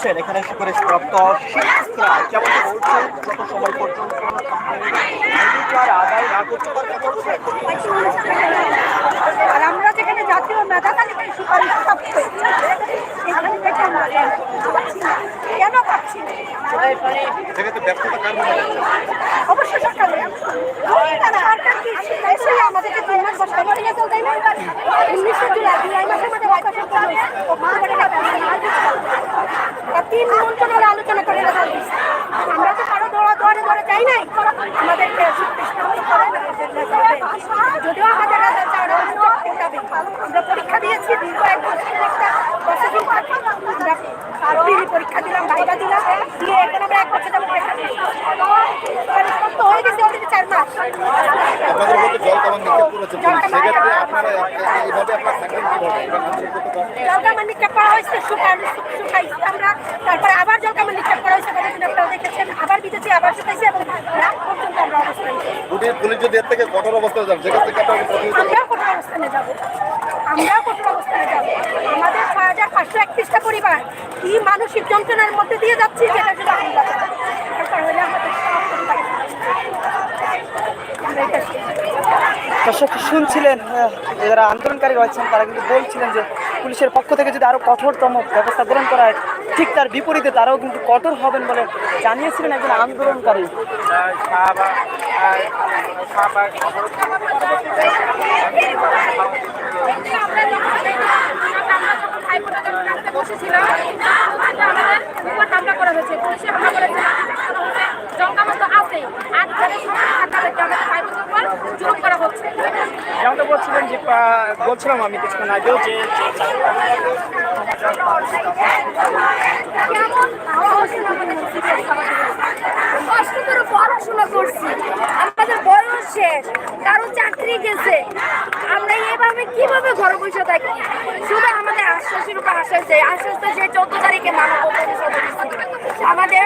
শুনছেন এখানে এসে করে প্রাপ্ত শিক্ষকরা যেমন বলছেন যত সময় পর্যন্ত আদায় না করতে আর আমরা যেখানে জাতীয় মেধা তালিকায় সুপারিশ প্রাপ্ত। কেন পাচ্ছি অবশ্যই সরকার সরকার কি আমাদেরকে তিন মাস বসে চলতে উনিশে জুলাই জুলাই মাসের মধ্যে হয়তো সরকার অক্টোবরে একটা plan আর দিতে পারবে। তা তিন মন্ত্রণালয় আলোচনা করে দিচ্ছে আমরা তো কারও দৌড়া দৌড়ে দৌড়ে চাই নাই। করে যদিও আমাদের আমরা পরীক্ষা দিয়েছি দীর্ঘ এক বছরের একটা প্রসেসিং আমরা পরীক্ষা দিলাম ভাইবা দিলাম। দিয়ে এখন আমরা এক বছর যাব পরীক্ষা তো হয়ে গেছে অলরেডি চার মাস। জলকামান নিক্ষেপ করা হয়েছে শুকান আমরা। তারপরে আবার জলকামান নিক্ষেপ করা হয়েছে কতদিন আপনারা দেখেছেন। আবার বিদেশে আবার শুকাইছি এবং রাত পর্যন্ত আমরা অবস্থান পুলিশ পুলিশ যদি এর থেকে কঠোর অবস্থায় যান সেক্ষেত্রে কি আপনারা প্রতিনিধিত্ব আমরাও কঠোর অবস্থানে যাব। আমরাও কঠোর অবস্থানে যাব। আমাদের ছয় হাজার পাঁচশো একত্রিশটা পরিবার কি মানসিক যন্ত্রণার মধ্যে দিয়ে যাচ্ছি যেটা যদি আমরা সরকার হলে আমাদের সব দর্শক শুনছিলেন যারা আন্দোলনকারী রয়েছেন তারা কিন্তু বলছিলেন যে পুলিশের পক্ষ থেকে যদি আরও কঠোরতম ব্যবস্থা গ্রহণ করা হয় ঠিক তার বিপরীতে তারাও কিন্তু কঠোর হবেন বলে জানিয়েছিলেন একজন আন্দোলনকারী আমরা যখন আমরা যখন হাইকোর্টে যখন রাস্তায় বসেছিলাম আমাদের উপর হামলা করা হয়েছে পুলিশে হামলা করেছে জঙ্কামত তো আছেই আর যাদের সঙ্গে তাদেরকে আমাদের হাইকোর্টের উপর জুলুম করা হচ্ছে যেমনটা বলছিলেন যে আহ, বলছিলাম আমি কিছুক্ষণ আগেও যে পড়াশোনা করছি বয়স শেষ কারও চাকরি গেছে আমরা এভাবে কীভাবে ঘরে বসে থাকি শুধু আমাদের আশ্বাসের উপর আশ্বাস দেয়। আশ্বাস তো সে চোদ্দ তারিখে মানব আমাদের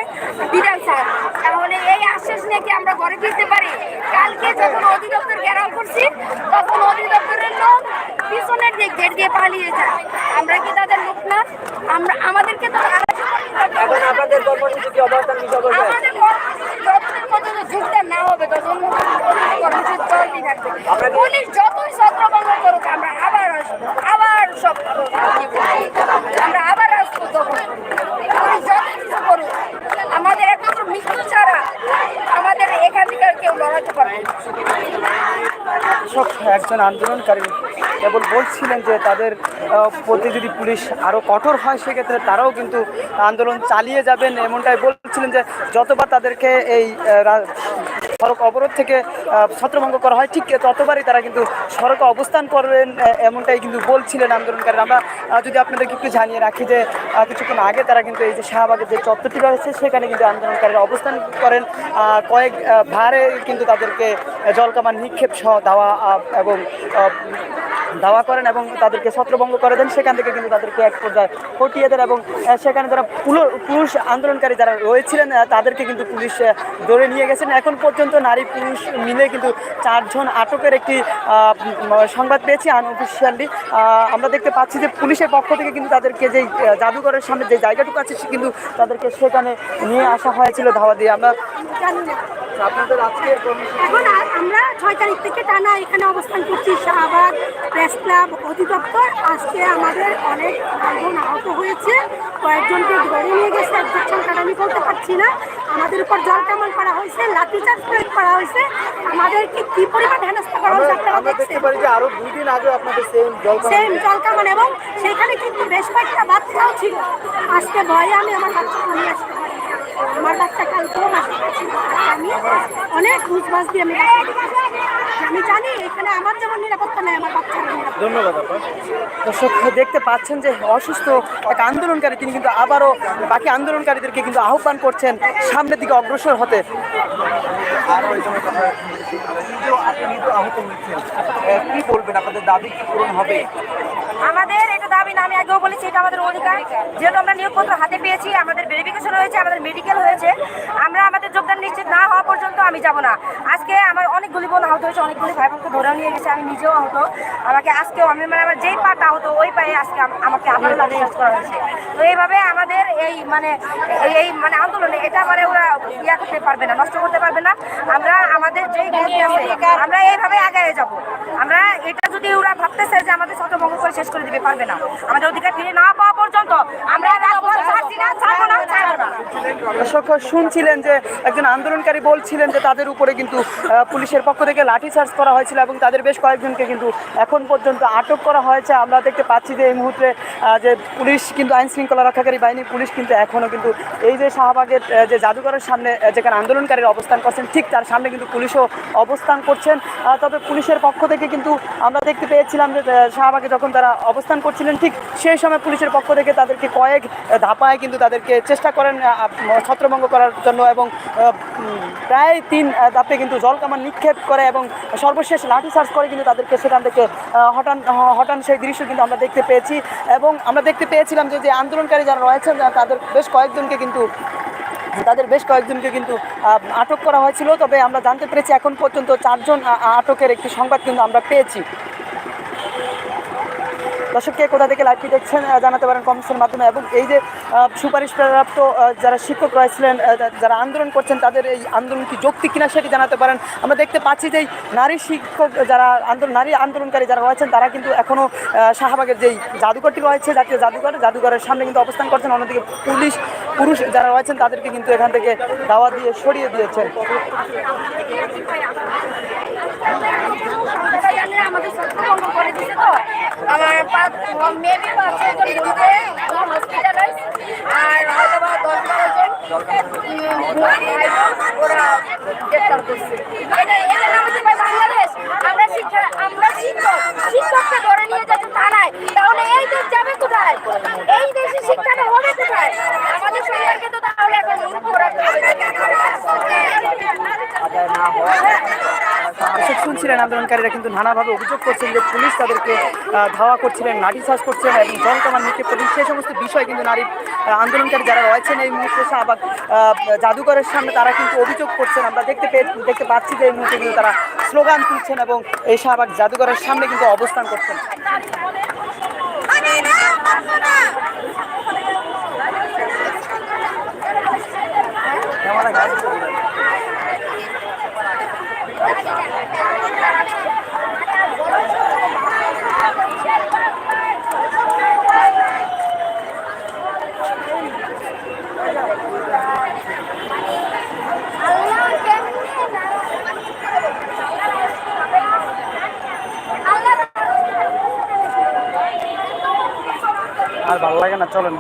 বিধান স্যার তাহলে এই আশ্বাস নিয়ে কি আমরা ঘরে ফিরতে পারি? কালকে যখন অধিদপ্তর ঘেরাও করছি তখন অধিদপ্তরের লোক পিছনের দিক গেট দিয়ে পালিয়ে যায়। আমরা কি তাদের লোক না? আমরা আমাদেরকে তো এখন কর্মসূচি অবস্থান আমাদের না হবে কর্মসূচি পুলিশ যতই ছত্রভঙ্গ করুক আমরা আবার আসব। আমরা আবার আমাদের একমাত্র মৃত্যু ছাড়া আমাদের কেউ লড়াতে পারবে একজন আন্দোলনকারী কেবল বলছিলেন যে তাদের প্রতি যদি পুলিশ আরও কঠোর হয়, সেক্ষেত্রে তারাও কিন্তু আন্দোলন চালিয়ে যাবেন। এমনটাই বলছিলেন যে যতবার তাদেরকে এই সড়ক অবরোধ থেকে ছত্রভঙ্গ করা হয়। ঠিক ততবারই তারা কিন্তু সড়কে অবস্থান করবেন এমনটাই কিন্তু বলছিলেন আন্দোলনকারী আমরা যদি আপনাদেরকে একটু জানিয়ে রাখি যে কিছুক্ষণ আগে তারা কিন্তু এই যে শাহবাগের যে চত্বরটি রয়েছে, সেখানে কিন্তু আন্দোলনকারীরা অবস্থান করেন। কয়েক ভারে কিন্তু তাদেরকে জলকামান নিক্ষেপ সহ দেওয়া এবং দাওয়া করেন এবং তাদেরকে ছত্রভঙ্গ করে দেন, সেখান থেকে কিন্তু তাদেরকে এক পর্যায়ে হটিয়ে দেন এবং সেখানে যারা পুরুষ আন্দোলনকারী যারা রয়েছিলেন তাদেরকে কিন্তু পুলিশ ধরে নিয়ে গেছেন। এখন পর্যন্ত নারী পুরুষ মিলে কিন্তু চারজন আটকের একটি সংবাদ পেয়েছি আনঅফিসিয়ালি। আমরা দেখতে পাচ্ছি যে পুলিশের পক্ষ থেকে কিন্তু তাদেরকে যেই জাদুঘরের সামনে যে জায়গাটুকু আছে কিন্তু তাদেরকে সেখানে নিয়ে আসা হয়েছিল, ধাওয়া দিয়ে। আমরা কর্মসূচি? এখন আমরা ছয় তারিখ থেকে টানা এখানে অবস্থান করছি শাহবাগ প্রেস ক্লাব অধিদপ্তর। আজকে আমাদের অনেক ভাইবোন আহত হয়েছে। কয়েকজনকে ধরে নিয়ে গেছে একজন আমি বলতে পারছি না। আমাদের উপর জল কামান করা হয়েছে লাঠিচার্জ প্রয়োগ করা হয়েছে। আমাদেরকে কি পরিমাণ হেনস্থা করা হয়েছে আপনারা আমরা দেখতে পারি যে আরও দুই দিন আগে আপনাদের সেম জল সেম জল কামান এবং সেখানে কিন্তু বেশ কয়েকটা বাচ্চাও ছিল। আজকে ভয়ে আমি আমার বাচ্চা নিয়ে আসতে পারি। আমার বাচ্চা কালকেও বাসা আছে আমি অনেক ঘুষবাস দিয়ে আমি বাসায় আমি জানি এখানে আমার যেমন নিরাপত্তা নেই, আমার বাচ্চার ধন্যবাদ দর্শক, দেখতে পাচ্ছেন যে অসুস্থ এক আন্দোলনকারী, তিনি কিন্তু আবারও বাকি আন্দোলনকারীদেরকে কিন্তু আহ্বান করছেন সামনের দিকে অগ্রসর হতে। আর ওই সময় কথা নিজেও আপনি নিজেও আহত হয়েছেন। কি বলবেন? আপনাদের দাবি কি পূরণ হবে? আমাদের এটা দাবি না, আমি আগেও বলেছি, এটা আমাদের অধিকার। যেহেতু আমরা নিয়োগপত্র হাতে পেয়েছি, আমাদের ভেরিফিকেশন হয়েছে, আমাদের মেডিকেল হয়েছে, আমরা আমাদের যোগদান নিশ্চিত না হওয়া পর্যন্ত আমি যাব না। আজকে আমার অনেকগুলি বোন আহত হয়েছে, অনেকগুলি ভাই বোনকে ধরে নিয়ে গেছে, আমি নিজেও আহত। আমাকে আজকেও, আমি মানে আমার যেই পাটা আহত, ওই পায়ে আজকে আমাকে আবার করা হয়েছে। তো এইভাবে আমাদের এই মানে এই মানে আন্দোলনে এটা মানে ওরা ইয়া করতে পারবে না, নষ্ট করতে পারবে না। আমরা আমাদের যে গতি আছে আমরা এইভাবে আগে যাব। আমরা এটা যদি ওরা ভাবতেছে যে আমাদের ছত্রভঙ্গ করে শেষ করে দিবে পারবে না। আমাদের অধিকার ফিরে না পাওয়া পর্যন্ত আমরা রাজপথ ছাড়ছি না ছাড়বো না। দর্শক শুনছিলেন যে একজন আন্দোলনকারী বলছিলেন যে তাদের উপরে কিন্তু পুলিশের পক্ষ থেকে লাঠিচার্জ করা হয়েছিল এবং তাদের বেশ কয়েকজনকে কিন্তু এখন পর্যন্ত আটক করা হয়েছে। আমরা দেখতে পাচ্ছি যে এই মুহূর্তে যে পুলিশ কিন্তু আইন শৃঙ্খলা রক্ষাকারী বাহিনী পুলিশ কিন্তু এখনও কিন্তু এই যে শাহবাগের যে জাদুঘরের সামনে যেখানে আন্দোলনকারীরা অবস্থান করছেন, ঠিক তার সামনে কিন্তু পুলিশও অবস্থান করছেন। তবে পুলিশের পক্ষ থেকে কিন্তু আমরা দেখতে পেয়েছিলাম যে শাহবাগে যখন তারা অবস্থান করছিলেন, ঠিক সেই সময় পুলিশের পক্ষ থেকে তাদেরকে কয়েক ধাপায় কিন্তু তাদেরকে চেষ্টা করেন ছত্রভঙ্গ করার জন্য এবং প্রায় তিন ধাপে কিন্তু জল কামান নিক্ষেপ করে এবং সর্বশেষ লাঠিচার্জ করে কিন্তু তাদেরকে সেখান থেকে আহ, হটান হটান সেই দৃশ্য কিন্তু আমরা দেখতে পেয়েছি এবং আমরা দেখতে পেয়েছিলাম যে যে আন্দোলনকারী যারা রয়েছেন তাদের বেশ কয়েকজনকে কিন্তু তাদের বেশ কয়েকজনকে কিন্তু আটক করা হয়েছিল। তবে আমরা জানতে পেরেছি এখন পর্যন্ত চারজন আটকের একটি সংবাদ কিন্তু আমরা পেয়েছি। দর্শককে কোথা থেকে লাইভটি দেখছেন জানাতে পারেন কমেন্টসের মাধ্যমে। এবং এই যে আহ, সুপারিশ প্রাপ্ত যারা শিক্ষক রয়েছিলেন যারা আন্দোলন করছেন তাদের এই আন্দোলন কি যৌক্তিক কিনা সেটি জানাতে পারেন। আমরা দেখতে পাচ্ছি যে নারী শিক্ষক যারা আন্দোলন নারী আন্দোলনকারী যারা রয়েছেন তারা কিন্তু এখনও শাহবাগের যেই জাদুঘরটি রয়েছে জাতীয় জাদুঘর জাদুঘরের সামনে কিন্তু অবস্থান করছেন। অন্যদিকে পুলিশ পুরুষ যারা রয়েছেন তাদেরকে কিন্তু এখান থেকে দাওয়া দিয়ে সরিয়ে দিয়েছেন আমাদের করে তো। আমার মেবি পাঁচ ছজন হসপিটালাইজ আর হয়তো বা দশ বারো জন উম, ভাই বোন ওরা গ্রেপ্তার করছে এটা এটা নাম হচ্ছে ভাই বাংলাদেশ আমরা শিক্ষা আমরা শিক্ষক শিক্ষককে ধরে নিয়ে যাচ্ছে থানায় তাহলে এই দেশ যাবে কোথায় এই দেশে শিক্ষাটা হবে কোথায় আমাদের সরকারকে তো তাহলে এখন মূর্খ রাখতে হবে শুনছিলেন আন্দোলনকারীরা, কিন্তু নানাভাবে অভিযোগ করছেন যে পুলিশ তাদেরকে ধাওয়া করছিলেন লাঠিচার্জ করছিলেন এবং জল নিক্ষেপ করছেন সেই সমস্ত বিষয় কিন্তু নারী আন্দোলনকারী যারা রয়েছেন এই মুহূর্তে শাহবাগ জাদুঘরের সামনে তারা কিন্তু অভিযোগ করছেন। আমরা দেখতে পেয়ে, দেখতে পাচ্ছি যে এই মুহূর্তে কিন্তু তারা স্লোগান তুলছেন এবং এই শাহবাগ জাদুঘরের সামনে কিন্তু অবস্থান করছেন আর ভালো লাগে না চলেন।